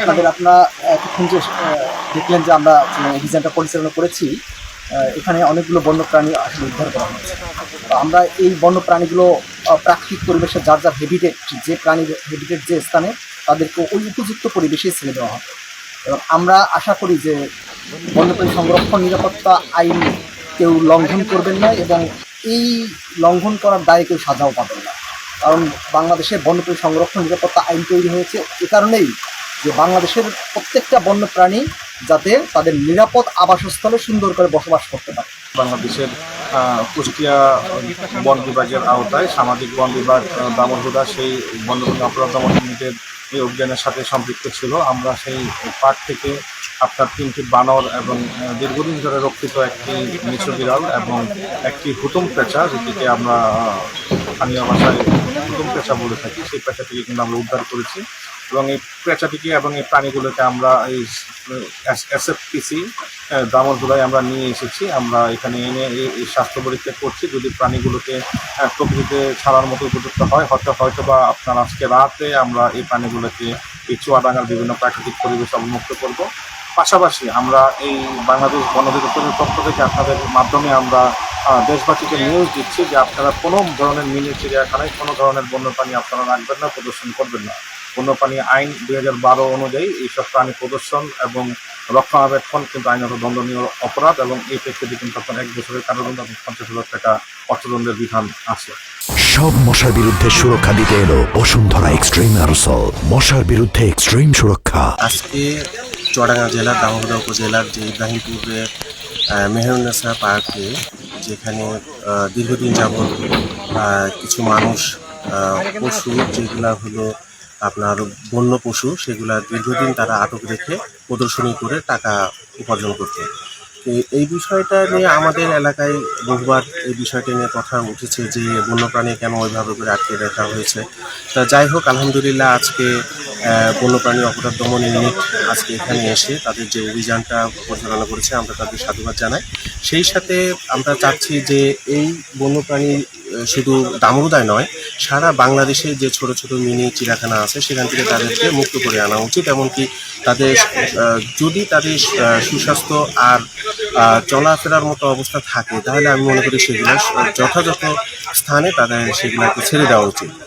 আপনাদের আপনারা এতক্ষণ যে দেখলেন যে আমরা অভিযানটা পরিচালনা করেছি এখানে অনেকগুলো বন্যপ্রাণী আসলে উদ্ধার করা হয়েছে। আমরা এই বন্যপ্রাণীগুলো প্রাকৃতিক পরিবেশে যার যার হেবিটেট যে প্রাণীর হেবিটেট যে স্থানে, তাদেরকে ওই উপযুক্ত পরিবেশে ছেড়ে দেওয়া হবে। এবং আমরা আশা করি যে বন্যপ্রাণী সংরক্ষণ নিরাপত্তা আইন কেউ লঙ্ঘন করবেন না এবং এই লঙ্ঘন করার দায়ে কেউ সাজাও পাবেন না। কারণ বাংলাদেশে বন্যপ্রাণী সংরক্ষণ নিরাপত্তা আইন তৈরি হয়েছে এ কারণেই যে বাংলাদেশের প্রত্যেকটা বন্যপ্রাণী যাতে তাদের নিরাপদ আবাসস্থলে সুন্দর করে বসবাস করতে পারে। বাংলাদেশের কুষ্টিয়া বন বিভাগের আওতায় সামাজিক বন বিভাগ দামোদরদা সেই বন্যপ্রাণী অপরাধ দমন ইউনিটের এই অভিযানের সাথে সম্পৃক্ত ছিল। আমরা সেই পার্ক থেকে আপনার তিনটি বানর এবং দীর্ঘদিন ধরে রক্ষিত একটি মিশ্র বিড়াল এবং একটি হুতুম পেঁচা, যেটিকে আমরা স্থানীয় ভাষায় হুতুম পেঁচা বলে থাকি, সেই পেঁচাটিকে কিন্তু আমরা উদ্ধার করেছি। এবং এই পেঁচাটিকে এবং এই প্রাণীগুলোকে আমরা এই এসএফপিসি দামোদরায় আমরা নিয়ে এসেছি। আমরা এখানে এনে এই- স্বাস্থ্য পরীক্ষা করছি। যদি প্রাণীগুলোকে প্রকৃতিতে ছাড়ার মতো উপযুক্ত হয়, হয়তো হয়তো বা আপনার আজকে রাতে আমরা এই প্রাণীগুলোকে এই চুয়াডাঙ্গার বিভিন্ন প্রাকৃতিক পরিবেশ অবমুক্ত করব। পাশাপাশি আমরা এই বাংলাদেশ বন অধিদপ্তরের পক্ষ থেকে আপনাদের মাধ্যমে আমরা দেশবাসীকে নিউজ দিচ্ছি যে আপনারা কোনো ধরনের মিনি চিড়িয়াখানায় কোনো ধরনের বন্যপ্রাণী আপনারা রাখবেন না, প্রদর্শন করবেন না। বন্যপ্রাণী আইন দুই হাজার বারো অনুযায়ী এইসব প্রাণী প্রদর্শন এবং রক্ষণাবেক্ষণ কিন্তু আইনত দণ্ডনীয় অপরাধ এবং এই প্রেক্ষিতে কিন্তু আপনার এক বছরের কারাদণ্ড এবং পঞ্চাশ হাজার টাকা অর্থদণ্ডের বিধান আছে। সব মশার বিরুদ্ধে সুরক্ষা দিতে এলো বসুন্ধরা এক্সট্রিম অ্যারোসল। মশার বিরুদ্ধে এক্সট্রিম সুরক্ষা। আজকে চুয়াডাঙ্গা জেলার দামোদর উপজেলার যে ইব্রাহিমপুরের মেহেরুন্নেসা পার্কে যেখানে দীর্ঘদিন যাবৎ আহ, কিছু মানুষ পশু যেগুলো হলো আপনার বন্য পশু সেগুলা দীর্ঘদিন তারা আটক রেখে প্রদর্শনী করে টাকা উপার্জন করতো তো এই বিষয়টা নিয়ে আমাদের এলাকায় বহুবার এই বিষয়টা নিয়ে কথা উঠেছে যে বন্যপ্রাণী কেন ওইভাবে করে আটকে রাখা হয়েছে। তা যাই হোক, আলহামদুলিল্লাহ আজকে বন্যপ্রাণী অপরাধ দমন ইউনিট আজকে এখানে এসে তাদের যে অভিযানটা পরিচালনা করেছে, আমরা তাদের সাধুবাদ জানাই। সেই সাথে আমরা চাচ্ছি যে এই বন্যপ্রাণী শুধু দামরুদায় নয়, সারা বাংলাদেশে যে ছোট ছোট মিনি চিড়াখানা আছে, সেখান থেকে তাদেরকে মুক্ত করে আনা উচিত। এমনকি তাদের যদি তাদের সুস্বাস্থ্য আর চলাফেরার মতো অবস্থা থাকে, তাহলে আমি মনে করি সেগুলো যথাযথ স্থানে তাদের সেগুলোকে ছেড়ে দেওয়া উচিত।